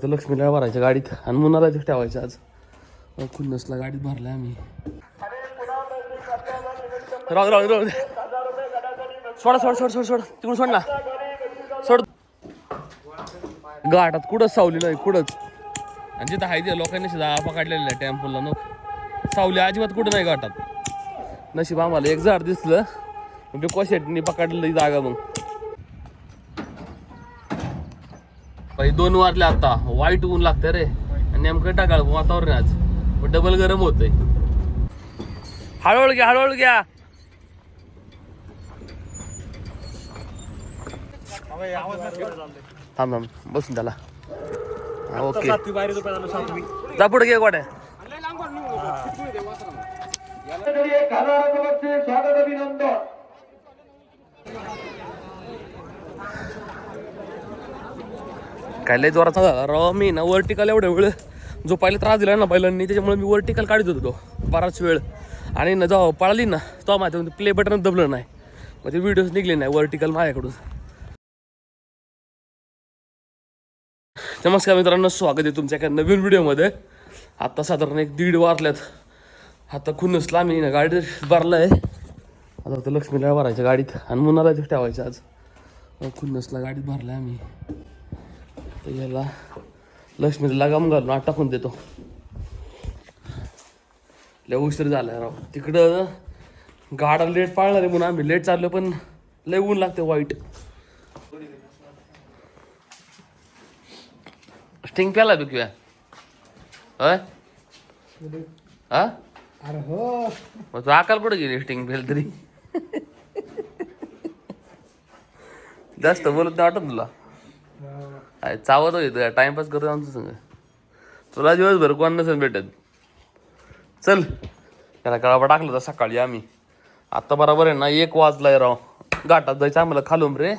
फक्त लक्ष्मीला भरायच्या गाडीत आणि मुन्नाला ठेवायचं आज. खुन्नसला गाडीत भरल्या आम्ही. राहू राहू राहू सोडा सोड सोड सोड सोड. तिकडून सोड ना. सोड. गाठात कुठंच सावली नाही कुठंच. आणि जिथं आहे ते लोकांनी सुद्धा पकडलेलं आहे टेम्पोला नको. सावली अजिबात कुठं नाही घाटात. नशीब आम्हाला एक झाड दिसलं. म्हणजे कोशेटनी पकडलेली पकडलेलं ही जागा मग. बाई दोन वाजले आता. वाईट ऊन लागतं रे. आणि नेमकं टाकाळ वातावरण आज. डबल गरम होतंय. हळूहळू घ्या हळूहळू घ्या. थांब थांब. बसून त्याला. ओके. जा पुढे घे गोड्या. स्वागत अभिनंदन काय लय जोराचा झाला राव. मी ना वर्टिकल एवढ्या वेळ जो पहिले त्रास दिला ना बैलांनी त्याच्यामुळे मी वर्टिकल काढत होतो बराच वेळ. आणि ना जेव्हा पळाली ना तेव्हा माझ्या प्ले बटन दबलं नाही. मग ते व्हिडिओज निघले नाही वर्टिकल माझ्याकडून. नमस्कार मित्रांनो स्वागत आहे तुमच्या एका नवीन व्हिडिओमध्ये आत्ता साधारण एक दीड वारल्यात आता खुन्नसला मी ना गाडी भरलं आहे आता तर लक्ष्मीला भरायच्या गाडीत आणि मुन्नाला ठेवायचं आज. खुन्नसला गाडीत भरलं आहे आम्ही. तर याला लक्ष्मीला लगाम घालून आत टाकून देतो. लय उशीर झालाय राव. तिकडं गाडा लेट पाळणार आहे म्हणून आम्ही लेट चाललो पण लय ऊन लागते वाईट. स्टिंग प्याला होय? हा? अरे हो. मग तू अकाल कुठे गेली स्टिंग फेल तरी? जास्त बोलत नाही वाटत तुला. काय चावत होईल टाइमपास करतो आमचं संग. तुला दिवसभर कोण नसेल भेटत? चल. त्याला कळाबा टाकलं होता सकाळी आम्ही. आत्ता बरोबर आहे ना एक वाजलाय राव. घाटात जायचं आम्हाला खालून रे.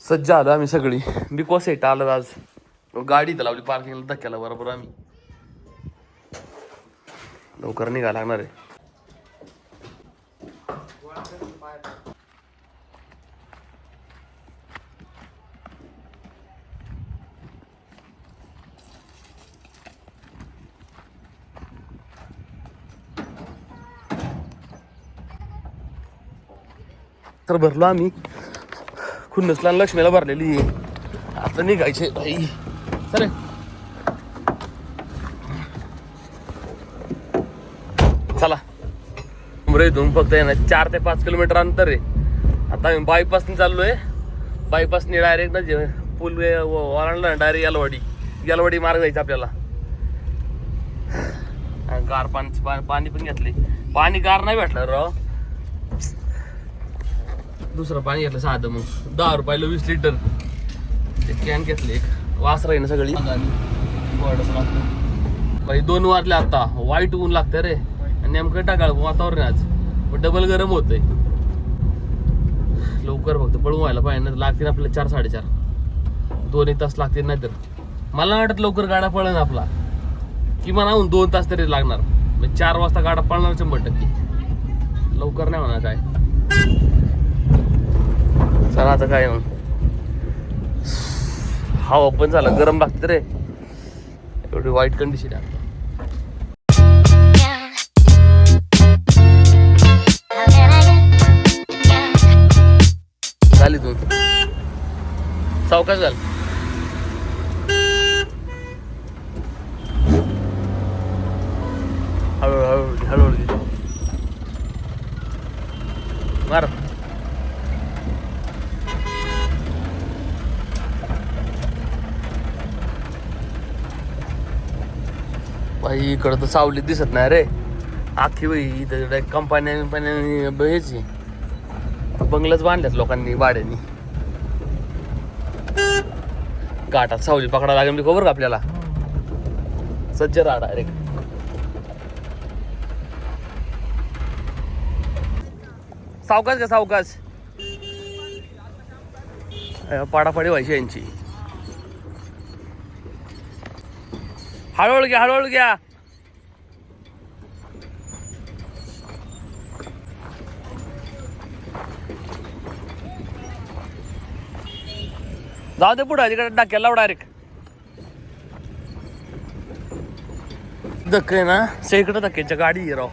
सज्ज आलो आम्ही सगळी. बिकॉस सेट आलं आज. गाडी तर लावली पार्किंगला धक्क्याला बरोबर आम्ही. लवकर निघायला लागणार आहे. तर भरलो आम्ही. खुन्नसला लक्ष्मीला भरलेली आहे. आता निघायचे भाई सर चला. उमरे इथून फक्त आहे ना चार ते पाच किलोमीटर अंतर आहे. आता आम्ही बायपासने आहे बायपासने डायरेक्ट ना पूल ओलांडला ना डायरेक्ट यालवाडी. यालवाडी मार्ग जायचा आपल्याला. गार पाणी पा- पाणी पण घेतले पाणी गार नाही भेटलं राव दुसरं पाणी घेतलं साधं मग. दहा रुपयाला वीस लिटर. ते कॅन घेतले एक. वासर राहील ना सगळी. बाई दोन वाजले आता. वाईट ऊन लागतं रे. आणि नेमकं टाकाळ वातावरण आहे आज. डबल गरम होतंय. लवकर फक्त पळून व्हायला पाहिजे नाही लागतील आपल्याला चार साडेचार. दोन एक तास लागतील नाहीतर. मला वाटत लवकर गाडा पळेल आपला. किमान आहून दोन तास तरी लागणार. मग चार वाजता गाडा पळणार शंभर टक्के. लवकर नाही म्हणा काय. चला आता काय मग हवा पण झालं. गरम लागतं रे. एवढी वाईट कंडिशन आहे झाली तू. सावकाश झालं हळूहळू हळूहळू हळूहळू घे. मार बाई इकडं तर सावलीत दिसत नाही रे. आखी बाई इथं कंपन्या कंपन्या हेची बंगलाच बांधल्यात लोकांनी भाड्यानी. घाटात सावली पकडा लागेल खबर का आपल्याला? सज्ज राहा डायरेक्ट सावकाश का सावकाश? पाडापाडी व्हायची यांची. हळूहळू घ्या हळूहळू घ्या. जाऊ दे पुढं तिकडे डाक्याला लाव डायरेक्ट धक्के ना? सेकडं धक्क्यांच्या गाडी राव.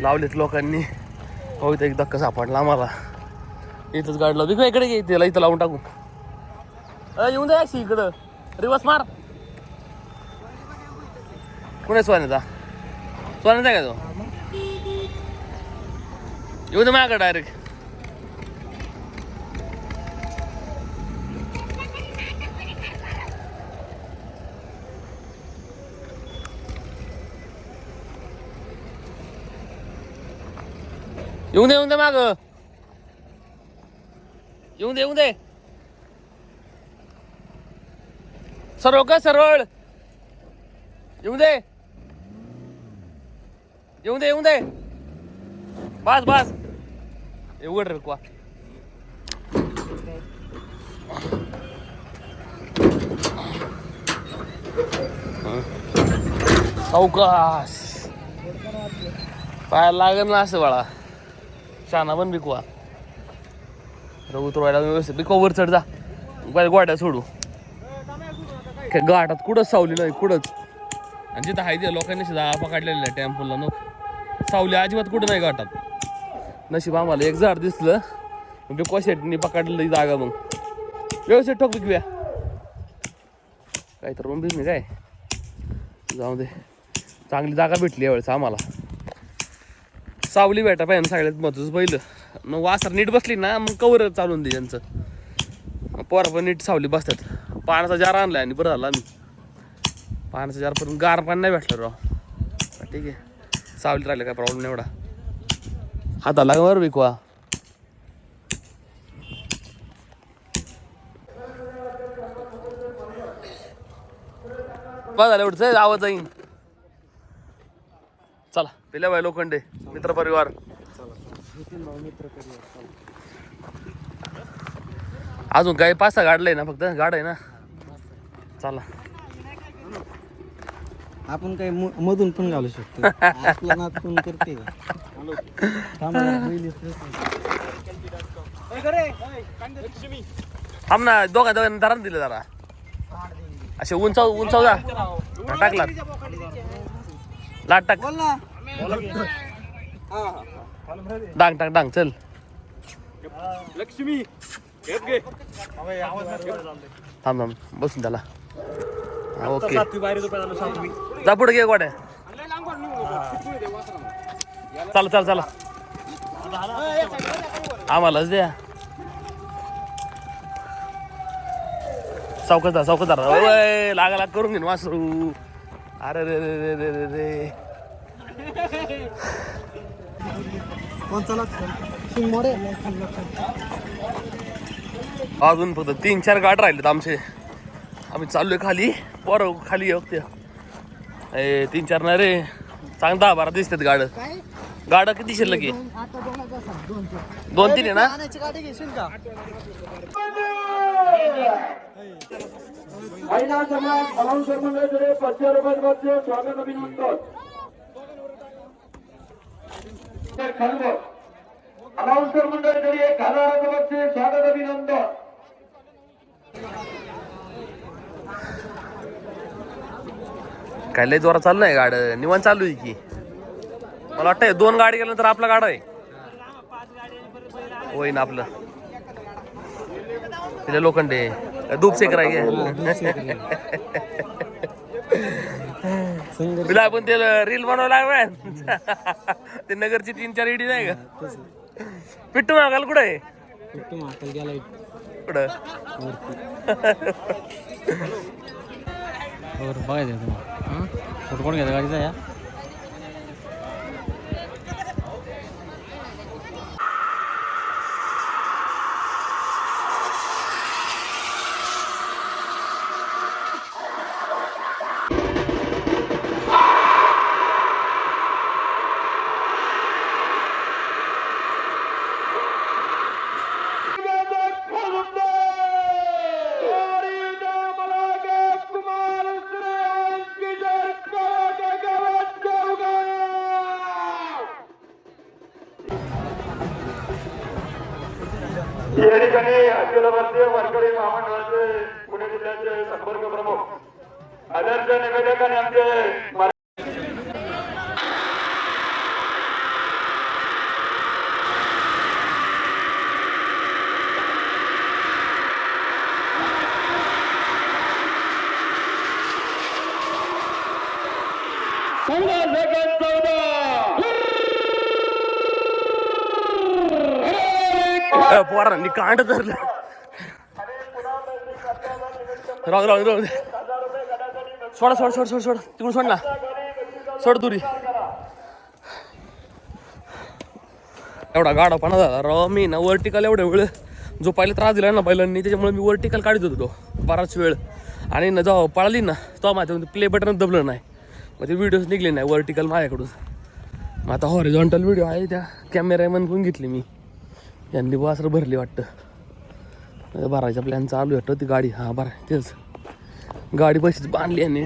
लावलीत लोकांनी. हो इथं एक धक्का सापडला मला इथंच गाडी लावली. किंवा इकडे घे तिला इथं लावून टाकू. येऊन द्या अशी इकडं. रिवर्स मार. कुठे सोन्याचा? सोन्याचा काय तो? येऊ दे माझ्याकडे डायरेक्ट येऊन दे येऊन दे माग येऊन दे येऊन दे सरळ का सरळ येऊन दे येऊन दे येऊन दे बस बस एवढ उघड रे कुवा लागेल ना असं बाळा शाना पण बिकवा. उतरवायला व्यवस्थित बिकवा वर चढ जा. बाय गोड्या सोडू. गाठात कुठंच सावली नाही कुठंच. आणि जिथं आहे ते लोकांनी सुद्धा पकडलेलं आहे टेम्पोला नको. सावली अजिबात कुठं नाही गाठात. नशीब आम्हाला एक झाड दिसलं बिकवा शेटनी पकडलेलं जागा मग. व्यवस्थित ठोक बिकव्या काय तर रूम काय? जाऊ दे. चांगली जागा भेटली यावेळेस आम्हाला. सावली भेटा पाहिजे सगळ्यात महत्वाचं पहिलं. मग वासर नीट बसली ना मग कवर चालून दे यांचं. पोरं पण नीट सावली बसतात. पाण्याचा जार आणला आणि बरं झाला आम्ही. पाण्याचा जार पण गार पाणी नाही भेटलं राव. ठीक आहे. सावली राहिलं काय प्रॉब्लेम नाही एवढा. हाताला बरं विकवा. बघा झालं एवढं आवाज जाईन. चला पिल्या बाय लोखंडे मित्र परिवार. अजून काही पाच सहा गाडलंय ना फक्त गाड आहे ना? चला. आपण काही मधून पण घालू शकतो. आपला कोण करते? थांबा ना दोघा दोघांना धरण दिलं जरा. असे उंचाव उंचाव जा. हा, टाक लाट टाक. बोल ना. डांग टाक डांग चल. थांब थांब बसून त्याला. ओके. जा पुढे घे गोड्या. चला चला चला. आम्हालाच द्या. चौकदार चौकदार ओय लागा लाग करून घेईन वासरू. अरे रे रे रे रे रे रे कोणचा लागतो शिंगमोडे अजून फक्त तीन चार गाड राहिलेत आमचे. आम्ही चाललोय खाली. पोरं खाली बघते ए तीन चार नाही रे. चांग दहा बारा दिसतात गाड काय? गाड किती शिल्लक आहे आता दोन तीन आहे ना? महिला समाज स्वागत अभिनंदन. अनाउन्सर मंडळाकडे एक हजार रुपयांचे स्वागत अभिनंदन. काय लय जोरात चालू आहे गाड? निवांत चालू आहे की? मला वाटतंय दोन गाडी गेल्यानंतर आपला गाडा आहे. होय ना आपलं. तिला लोखंडे. दूप सेकर आहे संघर्ष तुला आपण ते रील बनवावं लागलं ते नगरची तीन चार इडी नाही का? पिट्टू मागाल कुठं आहे? कुठं महाकाल गेला कुठं? बघायचं तुम्हाला. फोटो कोण घ्यायचा गाडीचा या मंडळावरचे वारकरी महामंडळाचे पुणे जिल्ह्याचे संपर्क प्रमुख आदर्श निवेदक आणि आमचे पोरांनी कांड धरलं. राहू राहू दे, राहू दे. सोडा सोड सोड सोड सोड. तिकडून सोड ना. सोड दुरी. एवढा गाडा पाना झाला राव. मी ना वर्टिकल एवढ्या वेळ जो पहिले त्रास दिला ना बैलांनी. त्याच्यामुळे मी वर्टिकल काढत होतो तो बराच वेळ. आणि ना जेव्हा पळाली ना तो माझ्या प्ले बटन दबलं नाही. मग ते व्हिडिओज निघले नाही वर्टिकल माझ्याकडून. मग आता हॉरिझॉन्टल व्हिडिओ आहे त्या. कॅमेरा पण घेतली मी. यांनी वासर भरली वाटतं. भरायचा प्लॅन चालू आहे. ती गाडी. हां बरं तेच. गाडी बशीच बांधली आहे यांनी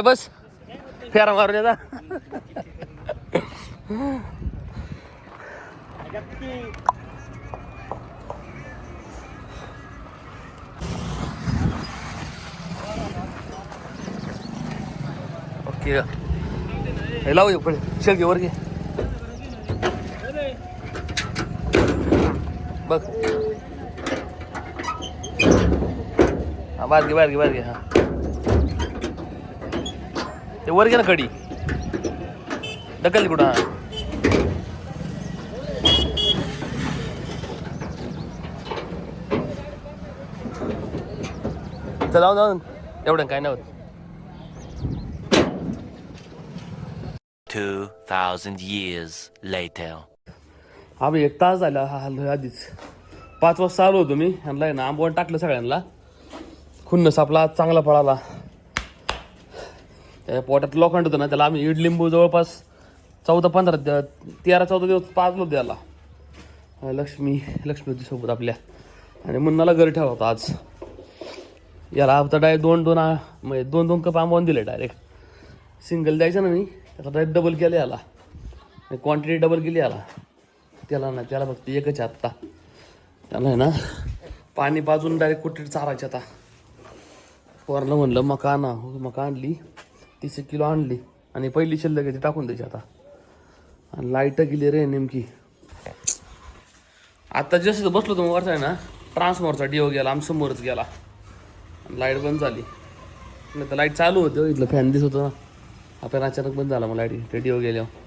बस. फेरा मारून येता ओके. हे लावू पुढे शेळगी वर घे. बघ. हा बाहेर घे बाहेर घे बाहेर घे हा. ते वर घे ना कडी ढकल कुठं हा. चला जाऊन एवढं काय नाही होत. 2,000 years later. आम्ही एक तास झाला हा हल्लो आधीच. पाच वाजता आलो होतो मी. ह्यांना आहे ना आंबवण टाकलं सगळ्यांना. खुन्नस आपला आज चांगला पळाला. त्या पोटात लोखंड होतं ना त्याला आम्ही इड लिंबू जवळपास चौदा पंधरा तेरा चौदा दिवस पाजलो त्याला. द्याला लक्ष्मी लक्ष्मी होती सोबत आपल्या. आणि मुन्नाला घरी ठेवा होता आज. याला आता डायरेक्ट दोन दोन म्हणजे दोन दोन कप आंबवून दिले डायरेक्ट सिंगल द्यायचं ना मी त्याचा डायरेक्ट डबल केलं याला. क्वांटिटी डबल केली याला. त्याला ना त्याला फक्त एकच आत्ता. त्याला आहे ना पाणी पाजून डायरेक्ट कुठे चारायचे आता. वरलं म्हणलं मका आणा मका आणली तीस एक किलो आणली आणि पहिली शिल्लक आहे ती टाकून द्यायची आता. आणि लाइट गेली रे नेमकी. आता जसं बसलो तुम्ही वरचा आहे ना ट्रान्सफॉर्मरचा डिओ गेला आम समोरच गेला. लाइट बंद झाली. नाही तर लाइट चालू होती हो, इथलं फॅन दिसत होतं आपल्याला अचानक बंद झाला मग लाइट डिओ गेल्यावर.